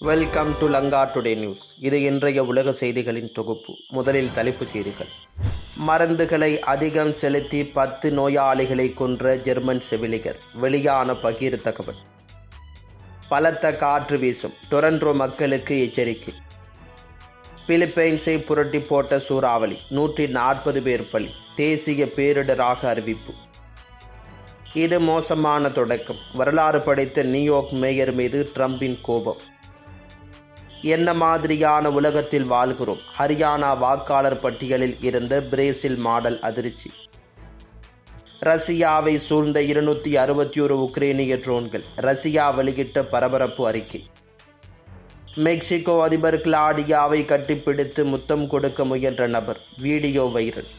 Welcome to Lanka today news இது இன்றைய உலக செய்திகளின் தொகுப்பு. முதலில் தலைப்புச் செய்திகள். மருந்துகளை அதிகம் செலுத்தி பத்து நோயாளிகளை கொன்ற ஜெர்மன் செவிலிகர் வெளியான பகீர் தகவல் பலத்த காற்று வீசும். டொரண்டோ மக்களுக்கு எச்சரிக்கை. பிலிப்பைன்ஸை புரட்டி போட்ட சூறாவளி. நூற்றி நாற்பது பேர் பலி. தேசிய பேரிடராக அறிவிப்பு. இது மோசமான தொடக்கம். வரலாறு படைத்த நியூயார்க் மேயர் மீது ட்ரம்பின் கோபம். என்ன மாதிரியான உலகத்தில் வாழ்கிறோம்? ஹரியானா வாக்காளர் பட்டியலில் இருந்த பிரேசில் மாடல் அதிர்ச்சி. ரஷ்யாவை சூழ்ந்த இருநூற்றி அறுபத்தி ஒரு உக்ரைனிய ட்ரோன்கள் ரஷ்யா வெளியிட்ட பரபரப்பு அறிக்கை. மெக்சிகோ அதிபர் கிளாடியாவை கட்டிப்பிடித்து முத்தம் கொடுக்க முயன்ற நபர் வீடியோ வைரல்.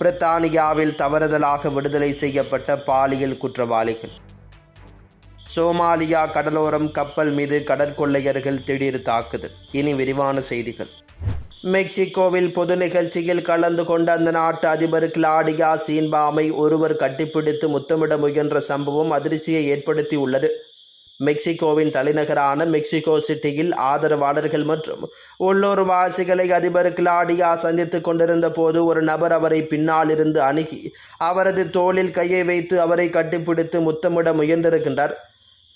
பிரித்தானியாவில் தவறுதலாக விடுதலை செய்யப்பட்ட பாலியல் குற்றவாளிகள். சோமாலியா கடலோரம் கப்பல் மீது கடற்கொள்ளையர்கள் திடீர் தாக்குதல். இனி விரிவான செய்திகள். மெக்சிகோவில் பொது நிகழ்ச்சியில் கலந்து கொண்ட அந்த நாட்டு அதிபர் கிளாடியா சீன்பாமை ஒருவர் கட்டிப்பிடித்து முத்தமிட முயன்ற சம்பவம் அதிர்ச்சியை ஏற்படுத்தியுள்ளது. மெக்சிகோவின் தலைநகரான மெக்சிகோ சிட்டியில் ஆதரவாளர்கள் மற்றும் உள்ளூர் வாசிகளை அதிபர் கிளாடியா சந்தித்து கொண்டிருந்த போது ஒரு நபர் அவரை பின்னால் இருந்து அணுகி அவரது தோளில் கையை வைத்து அவரை கட்டிப்பிடித்து முத்தமிட முயன்றிருக்கின்றார்.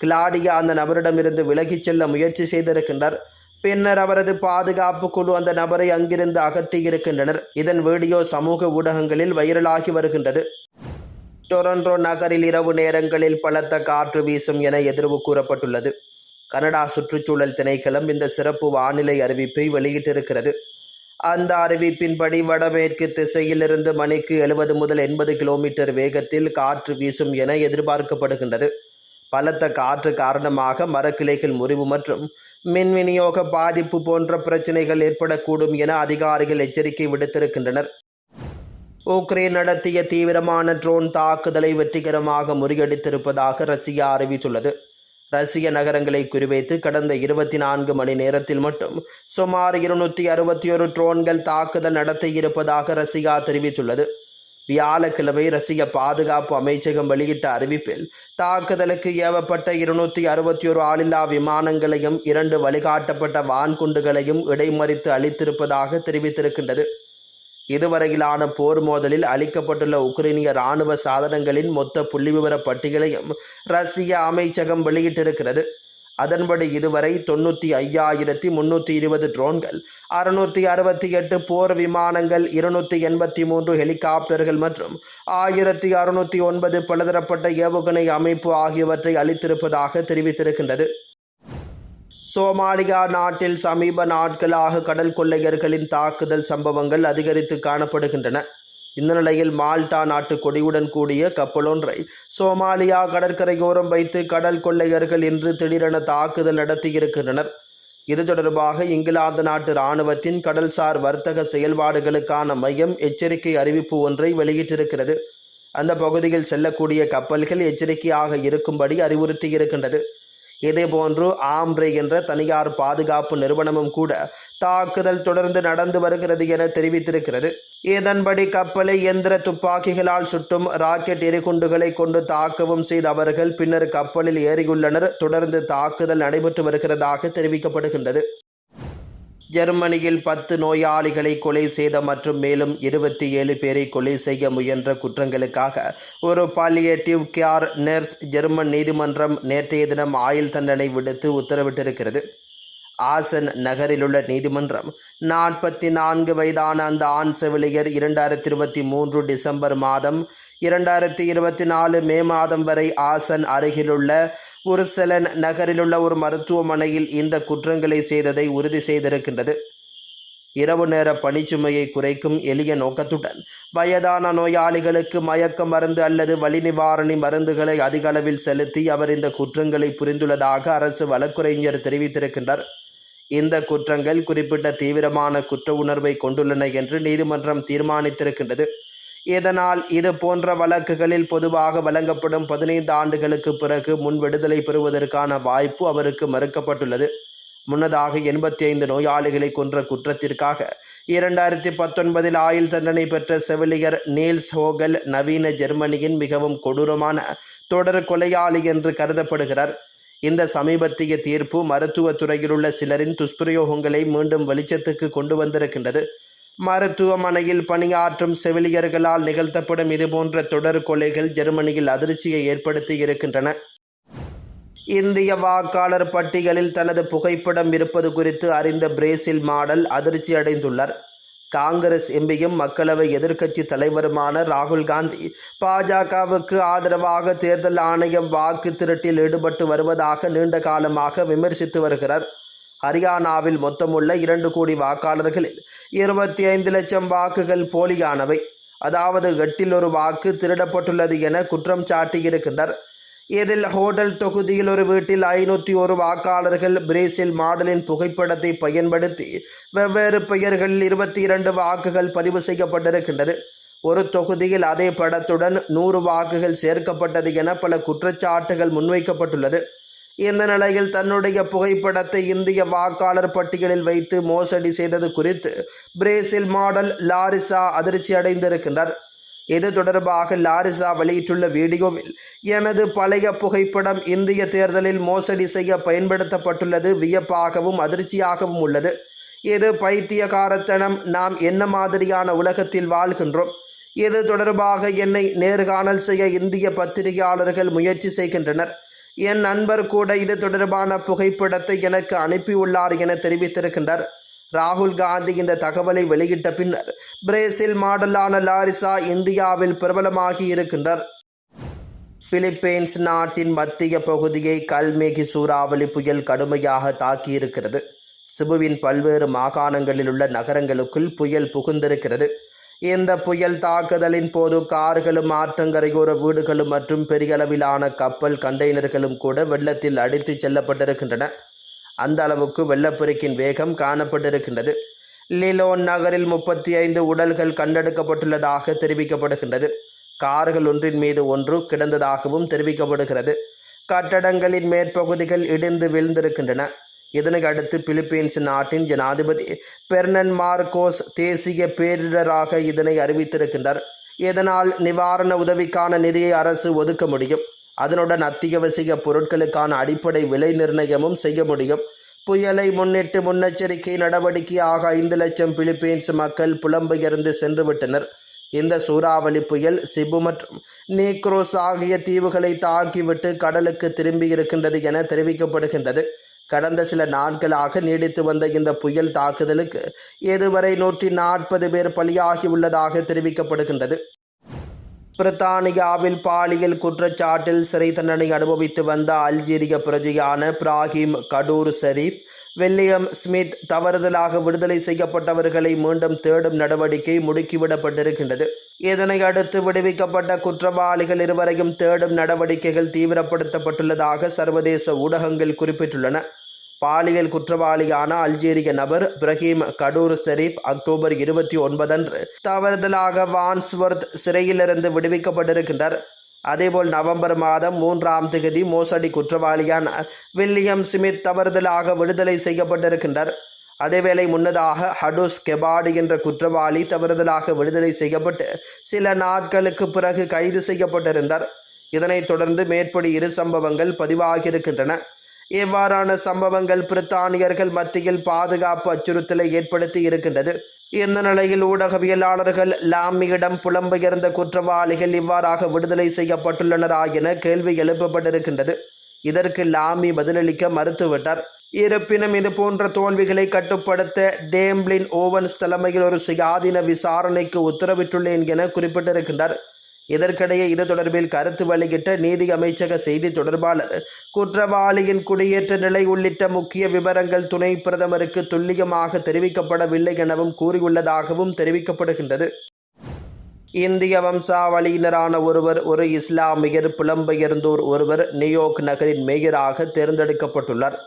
கிளாடியா அந்த நபரிடமிருந்து விலகிச் செல்ல முயற்சி செய்திருக்கின்றார் பின்னர் அவரது பாதுகாப்பு குழு அந்த நபரை அங்கிருந்து அகற்றியிருக்கின்றனர் இதன் வீடியோ சமூக ஊடகங்களில் வைரலாகி வருகின்றது. டொரண்டோ நகரில் இரவு நேரங்களில் பலத்த காற்று வீசும் என எதிர்வு கூறப்பட்டுள்ளது. கனடா சுற்றுச்சூழல் திணைக்களம் இந்த சிறப்பு வானிலை அறிவிப்பை வெளியிட்டிருக்கிறது. அந்த அறிவிப்பின்படி வடமேற்கு திசையிலிருந்து மணிக்கு எழுபது முதல் எண்பது கிலோமீட்டர் வேகத்தில் காற்று வீசும் என எதிர்பார்க்கப்படுகின்றது. பலத்த காற்று காரணமாக மரக்கிளைகள் முறிவு மற்றும் மின் விநியோக பாதிப்பு போன்ற பிரச்சனைகள் ஏற்படக்கூடும் என அதிகாரிகள் எச்சரிக்கை விடுத்திருக்கின்றனர். உக்ரைன் நடத்திய தீவிரமான ட்ரோன் தாக்குதலை வெற்றிகரமாக முறியடித்திருப்பதாக ரஷ்யா அறிவித்துள்ளது. ரஷ்ய நகரங்களை குறிவைத்து கடந்த இருபத்தி நான்கு மணி நேரத்தில் மட்டும் சுமார் இருநூற்றி அறுபத்தி ஒரு ட்ரோன்கள் தாக்குதல் நடத்தியிருப்பதாக ரஷ்யா தெரிவித்துள்ளது. வியாழக்கிழமை ரஷ்ய பாதுகாப்பு அமைச்சகம் வெளியிட்ட அறிவிப்பில் தாக்குதலுக்கு ஏவப்பட்ட இருநூற்றி அறுபத்தி ஒரு ஆளில்லா விமானங்களையும் இரண்டு வழிகாட்டப்பட்ட வான்குண்டுகளையும் இடைமறித்து அளித்திருப்பதாக தெரிவித்திருக்கின்றது. இதுவரையிலான போர் மோதலில் அளிக்கப்பட்டுள்ள உக்ரைனிய இராணுவ சாதனங்களின் மொத்த புள்ளிவிவர பட்டியலையும் ரஷ்ய அமைச்சகம் வெளியிட்டிருக்கிறது. அதன்படி இதுவரை தொண்ணூற்றி ஐயாயிரத்தி முன்னூற்றி இருபது ட்ரோன்கள் அறுநூற்றி அறுபத்தி எட்டு போர் விமானங்கள் இருநூற்றி எண்பத்தி மூன்று ஹெலிகாப்டர்கள் மற்றும் ஆயிரத்தி அறுநூற்றி ஒன்பது பலதரப்பட்ட ஏவுகணை அமைப்பு ஆகியவற்றை அளித்திருப்பதாக தெரிவித்திருக்கின்றது. சோமாலியா நாட்டில் சமீப நாட்களாக கடல் கொள்ளையர்களின் தாக்குதல் சம்பவங்கள் அதிகரித்து காணப்படுகின்றன. இந்த நிலையில் மால்டா நாட்டு கொடியுடன் கூடிய கப்பலொன்றை சோமாலியா கடற்கரையோரம் வைத்து கடல் கொள்ளையர்கள் இன்று திடீரென தாக்குதல் நடத்தியிருக்கின்றனர். இது தொடர்பாக இங்கிலாந்து நாட்டு இராணுவத்தின் கடல்சார் வர்த்தக செயல்பாடுகளுக்கான மையம் எச்சரிக்கை அறிவிப்பு ஒன்றை வெளியிட்டிருக்கிறது. அந்த பகுதியில் செல்லக்கூடிய கப்பல்கள் எச்சரிக்கையாக இருக்கும்படி அறிவுறுத்தியிருக்கின்றது. இதேபோன்று ஆம்ரே என்ற தனியார் பாதுகாப்பு நிறுவனமும் கூட தாக்குதல் தொடர்ந்து நடந்து வருகிறது என தெரிவித்திருக்கிறது. இதன்படி கப்பலை எந்திர துப்பாக்கிகளால் சுட்டும் ராக்கெட் எரிகுண்டுகளை கொண்டு தாக்கவும் செய்த அவர்கள் பின்னர் கப்பலில் ஏறியுள்ளனர். தொடர்ந்து தாக்குதல் நடைபெற்று வருகிறதாக தெரிவிக்கப்படுகின்றது. ஜெர்மனியில் பத்து நோயாளிகளை கொலை செய்த மற்றும் மேலும் இருபத்தி ஏழு பேரை கொலை செய்ய முயன்ற குற்றங்களுக்காக ஒரு பாலியேட்டிவ் கேர் நர்ஸ் ஜெர்மன் நீதிமன்றம் நேற்றைய தினம் ஆயுள் தண்டனை விடுத்து உத்தரவிட்டிருக்கிறது. ஆசன் நகரிலுள்ள நீதிமன்றம். நாற்பத்தி நான்கு வயதான அந்த ஆண் செவிலியர் இரண்டாயிரத்தி இருபத்தி மூன்று டிசம்பர் மாதம் இரண்டாயிரத்தி இருபத்தி நாலு மே மாதம் வரை ஆசன் அருகிலுள்ள உருசலன் நகரிலுள்ள ஒரு மருத்துவமனையில் இந்த குற்றங்களை செய்ததை உறுதி செய்திருக்கின்றது. இரவு நேர பணிச்சுமையை குறைக்கும் எளிய நோக்கத்துடன் வயதான நோயாளிகளுக்கு மயக்க மருந்து அல்லது வலி நிவாரணி மருந்துகளை அதிக அளவில் செலுத்தி அவர் இந்த குற்றங்களை புரிந்துள்ளதாக அரசு வழக்குரைஞர் தெரிவித்திருக்கின்றார். இந்த குற்றங்கள் குறிப்பிட்ட தீவிரமான குற்ற உணர்வை கொண்டுள்ளன என்று நீதிமன்றம் தீர்மானித்திருக்கின்றது. இதனால் இது போன்ற வழக்குகளில் பொதுவாக வழங்கப்படும் பதினைந்து ஆண்டுகளுக்கு பிறகு முன் விடுதலை பெறுவதற்கான வாய்ப்பு அவருக்கு மறுக்கப்பட்டுள்ளது. முன்னதாக எண்பத்தி ஐந்து நோயாளிகளை கொன்ற குற்றத்திற்காக இரண்டாயிரத்தி பத்தொன்பதில் ஆயுள் தண்டனை பெற்ற செவிலியர் நீல்ஸ் ஹோகல் நவீன ஜெர்மனியின் மிகவும் கொடூரமான தொடர் கொலையாளி என்று கருதப்படுகிறார். இந்த சமீபத்திய தீர்ப்பு மருத்துவத் துறையிலுள்ள சிலரின் துஷ்பிரயோகங்களை மீண்டும் வெளிச்சத்துக்கு கொண்டு வந்திருக்கின்றது. மருத்துவமனையில் பணியாற்றும் செவிலியர்களால் நிகழ்த்தப்படும் இதுபோன்ற தொடர் கொலைகள் ஜெர்மனியில் அதிர்ச்சியை ஏற்படுத்தி இருக்கின்றன. இந்திய வாக்காளர் பட்டியலில் தனது புகைப்படம் இருப்பது குறித்து அறிந்த பிரேசில் மாடல் அதிர்ச்சி அடைந்துள்ளார் காங்கிரஸ் எம்பியும் மக்களவை எதிர்க்கட்சி தலைவருமான ராகுல் காந்தி பாஜகவுக்கு ஆதரவாக தேர்தல் ஆணையம் வாக்கு திருட்டில் ஈடுபட்டு வருவதாக நீண்ட காலமாக விமர்சித்து வருகிறார். ஹரியானாவில் மொத்தமுள்ள இரண்டு கோடி வாக்காளர்களில் இருபத்தி ஐந்து லட்சம் வாக்குகள் போலியானவை. அதாவது எட்டில் ஒரு வாக்கு திருடப்பட்டுள்ளது என குற்றம் சாட்டியிருக்கின்றனர் இதில் ஹோட்டல் தொகுதியில் ஒரு வீட்டில் ஐநூற்றி ஒரு வாக்காளர்கள் பிரேசில் மாடலின் புகைப்படத்தை பயன்படுத்தி வெவ்வேறு பெயர்களில் இருபத்தி இரண்டு வாக்குகள் பதிவு செய்யப்பட்டிருக்கின்றது. ஒரு தொகுதியில் அதே படத்துடன் நூறு வாக்குகள் சேர்க்கப்பட்டது என பல குற்றச்சாட்டுகள் முன்வைக்கப்பட்டுள்ளது. இந்த நிலையில் தன்னுடைய புகைப்படத்தை இந்திய வாக்காளர் பட்டியலில் வைத்து மோசடி செய்தது குறித்து பிரேசில் மாடல் லாரிசா அதிர்ச்சி அடைந்திருக்கின்றார் இது தொடர்பாக லாரிசா வெளியிட்டுள்ள வீடியோவில் எனது பழைய புகைப்படம் இந்திய தேர்தலில் மோசடி செய்ய பயன்படுத்தப்பட்டுள்ளது வியப்பாகவும் அதிர்ச்சியாகவும் உள்ளது. இது பைத்தியகாரத்தனம். நாம் என்ன மாதிரியான உலகத்தில் வாழ்கின்றோம்? இது தொடர்பாக என்னை நேர்காணல் செய்ய இந்திய பத்திரிகையாளர்கள் முயற்சி செய்கின்றனர். என் நண்பர் கூட இது தொடர்பான புகைப்படத்தை எனக்கு அனுப்பியுள்ளார் என தெரிவித்திருக்கின்றார். ராகுல் காந்தி இந்த தகவலை வெளியிட்ட பின்னர் பிரேசில் மாடலான லாரிசா இந்தியாவில் பிரபலமாகி இருக்கின்றார். பிலிப்பைன்ஸ் நாட்டின் மத்திய பகுதியை கல்மேகி சூறாவளி புயல் கடுமையாக தாக்கியிருக்கிறது. சிபுவின் பல்வேறு மாகாணங்களில் உள்ள நகரங்களுக்குள் புயல் புகுந்திருக்கிறது. இந்த புயல் தாக்குதலின் போது கார்களும் ஆற்றங்கரையோர வீடுகளும் மற்றும் பெரிய அளவிலான கப்பல் கண்டெய்னர்களும் கூட வெள்ளத்தில் அடித்துச் செல்லப்பட்டிருக்கின்றன. அந்த அளவுக்கு வெள்ளப்பெருக்கின் வேகம் காணப்பட்டிருக்கின்றது. லிலோன் நகரில் முப்பத்தி ஐந்து உடல்கள் கண்டெடுக்கப்பட்டுள்ளதாக தெரிவிக்கப்படுகின்றது. கார்கள் ஒன்றின் மீது ஒன்று கிடந்ததாகவும் தெரிவிக்கப்படுகிறது. கட்டடங்களின் மேற்பகுதிகள் இடிந்து வீழ்ந்திருக்கின்றன. இதனை அடுத்து பிலிப்பீன்ஸ் நாட்டின் ஜனாதிபதி பெர்னன் மார்கோஸ் தேசிய பேரிடராக இதனை அறிவித்திருக்கின்றார். இதனால் நிவாரண உதவிக்கான நிதியை அரசு ஒதுக்க முடியும். அதனுடன் அத்தியாவசிய பொருட்களுக்கான அடிப்படை விலை நிர்ணயமும் செய்ய முடியும். புயலை முன்னிட்டு முன்னெச்சரிக்கை நடவடிக்கையாக ஐந்து லட்சம் பிலிப்பீன்ஸ் மக்கள் புலம்பெயர்ந்து சென்றுவிட்டனர். இந்த சூறாவளி புயல் சிபு மற்றும் நீக்ரோஸ் ஆகிய தீவுகளை தாக்கிவிட்டு கடலுக்கு திரும்பியிருக்கின்றது என தெரிவிக்கப்படுகின்றது. கடந்த சில நாட்களாக நீடித்து வந்த இந்த புயல் தாக்குதலுக்கு இதுவரை நூற்றி நாற்பது பேர் பலியாகி உள்ளதாக தெரிவிக்கப்படுகின்றது. பிரித்தானியாவில் பாலியல் குற்றச்சாட்டில் சிறை தண்டனை அனுபவித்து வந்த அல்ஜீரிய பிரஜையான Brahim Kadour Sharif William Smith தவறுதலாக விடுதலை செய்யப்பட்டவர்களை மீண்டும் தேடும் நடவடிக்கை முடுக்கிவிடப்பட்டிருக்கின்றது. இதனை அடுத்து விடுவிக்கப்பட்ட குற்றவாளிகள் இருவரையும் தேடும் நடவடிக்கைகள் தீவிரப்படுத்தப்பட்டுள்ளதாக சர்வதேச ஊடகங்கள் குறிப்பிட்டுள்ளன. பாலியல் குற்றவாளியான அல்ஜீரிய நபர் பிரஹீம் கடூர் ஷெரீப் அக்டோபர் இருபத்தி ஒன்பதன்று தவறுதலாக வான்ஸ்வர்த் சிறையிலிருந்து விடுவிக்கப்பட்டிருக்கின்றார். அதேபோல் நவம்பர் மாதம் மூன்றாம் தேதி மோசடி குற்றவாளியான வில்லியம் ஸ்மித் தவறுதலாக விடுதலை செய்யப்பட்டிருக்கின்றார். அதேவேளை முன்னதாக ஹடுஸ் கெபாடு என்ற குற்றவாளி தவறுதலாக விடுதலை செய்யப்பட்டு சில நாட்களுக்கு பிறகு கைது செய்யப்பட்டிருந்தார். இதனைத் தொடர்ந்து மேற்படி இரு சம்பவங்கள் பதிவாகியிருக்கின்றன. இவ்வாறான சம்பவங்கள் பிரித்தானியர்கள் மத்தியில் பாதுகாப்பு அச்சுறுத்தலை ஏற்படுத்தி இருக்கின்றது. இந்த நிலையில் ஊடகவியலாளர்கள் லாமியிடம் புலம்பெயர்ந்த குற்றவாளிகள் இவ்வாறாக விடுதலை செய்யப்பட்டுள்ளனரா என கேள்வி எழுப்பப்பட்டிருக்கின்றது. இதற்கு லாமி பதிலளிக்க மறுத்துவிட்டார். இருப்பினும் இது போன்ற தோல்விகளை கட்டுப்படுத்த டேம்லின் ஓவன்ஸ் தலைமையில் ஒரு சுயாதீன விசாரணைக்கு உத்தரவிட்டுள்ளேன் என குறிப்பிட்டிருக்கின்றார். இதற்கிடையே இது தொடர்பில் கருத்து வெளியிட்ட நீதி அமைச்சக செய்தி தொடர்பாளர் குற்றவாளியின் குடியேற்ற நிலை உள்ளிட்ட முக்கிய விவரங்கள் துணை பிரதமருக்கு துல்லியமாக தெரிவிக்கப்படவில்லை எனவும் கூறியுள்ளதாகவும் தெரிவிக்கப்படுகின்றது. இந்திய வம்சாவளியினரான ஒருவர் ஒரு இஸ்லாமியர் புலம்பெயர்ந்தோர் ஒருவர் நியூயோர்க் நகரின் மேயராக தேர்ந்தெடுக்கப்பட்டுள்ளார்.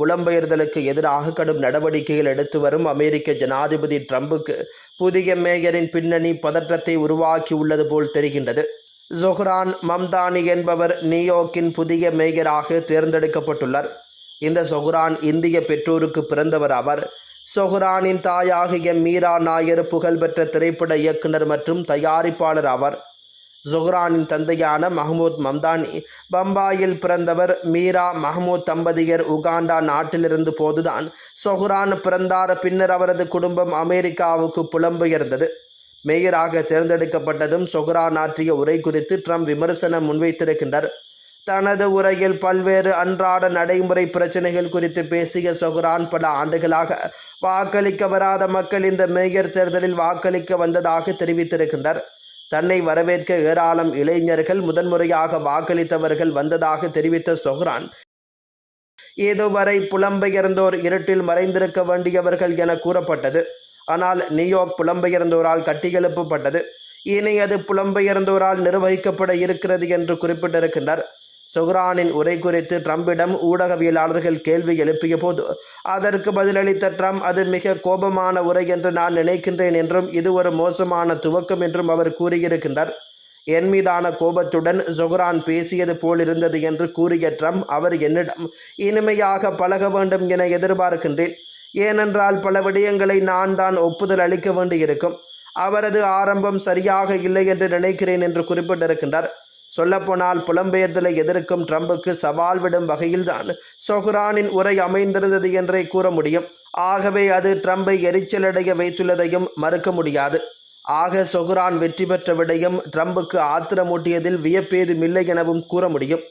புலம்பெயர்தலுக்கு எதிராக கடும் நடவடிக்கைகள் எடுத்து வரும் அமெரிக்க ஜனாதிபதி ட்ரம்புக்கு புதிய மேயரின் பின்னணி பதற்றத்தை உருவாக்கியுள்ளது போல் தெரிகின்றது. ஜொஹ்ரான் மம்தானி என்பவர் நியூயோர்க்கின் புதிய மேயராக தேர்ந்தெடுக்கப்பட்டுள்ளார். இந்த சொஹ்ரான் இந்திய பெற்றோருக்கு பிறந்தவர் அவர் சொஹ்ரானின் தாயாகிய மீரா நாயர் புகழ்பெற்ற திரைப்பட இயக்குனர் மற்றும் தயாரிப்பாளர் ஆவார். ஜொஹ்ரானின் தந்தையான மஹமூத் மம்தானி பம்பாயில் பிறந்தவர். மீரா மஹமூத் தம்பதியர் உகாண்டா நாட்டிலிருந்து போதுதான். சொஹ்ரான் பிறந்தார். பின்னர் அவரது குடும்பம் அமெரிக்காவுக்கு புலம்பெயர்ந்தது. மேயராக தேர்ந்தெடுக்கப்பட்டதும் சொஹ்ரான் ஆற்றிய உரை குறித்து ட்ரம்ப் விமர்சனம் முன்வைத்திருக்கின்றார். தனது உரையில் பல்வேறு அன்றாட நடைமுறை பிரச்சனைகள் குறித்து பேசிய சொஹ்ரான் பல ஆண்டுகளாக வாக்களிக்க வராத மக்கள் இந்த மேயர் தேர்தலில் வாக்களிக்க வந்ததாக தெரிவித்திருக்கின்றார். தன்னை வரவேற்க ஏராளம் இளைஞர்கள் முதன்முறையாக வாக்களித்தவர்கள் வந்ததாக தெரிவித்த சொஹ்ரான் இதுவரை புலம்பெயர்ந்தோர் இருட்டில் மறைந்திருக்க வேண்டியவர்கள் என கூறப்பட்டது. ஆனால் நியூயார்க் புலம்பெயர்ந்தோரால் கட்டியெழுப்பப்பட்டது. இனி அது புலம்பெயர்ந்தோரால் நிர்வகிக்கப்பட இருக்கிறது என்று குறிப்பிட்டிருக்கின்றார். சுஹ்ரானின் உரை குறித்து ட்ரம்பிடம் ஊடகவியலாளர்கள் கேள்வி எழுப்பிய போது அதற்கு பதிலளித்த ட்ரம்ப் அது மிக கோபமான உரை என்று நான் நினைக்கின்றேன் என்றும் இது ஒரு மோசமான துவக்கம் என்றும் அவர் கூறியிருக்கின்றார். என் மீதான கோபத்துடன் சுஹ்ரான் பேசியது போலிருந்தது என்று கூறிய ட்ரம்ப் அவர் என்னிடம் இனிமையாக பழக வேண்டும் என எதிர்பார்க்கின்றேன். ஏனென்றால் பல விடயங்களை நான் தான் ஒப்புதல் அளிக்க வேண்டியிருக்கும். அவரது ஆரம்பம் சரியாக இல்லை என்று நினைக்கிறேன் என்று குறிப்பிட்டிருக்கின்றார். சொல்லப்போனால் புலம்பெயர்தலை எதிர்க்கும் ட்ரம்புக்கு சவால் விடும் வகையில்தான் சொஹ்ரானின் உரை அமைந்திருந்தது என்றே கூற முடியும். ஆகவே அது ட்ரம்பை எரிச்சலடைய வைத்துள்ளதையும் மறுக்க முடியாது. ஆக சொஹ்ரான் வெற்றி பெற்ற விடயம் ட்ரம்புக்கு ஆத்திரமூட்டியதில் வியப்பேதுமில்லை எனவும் கூற முடியும்.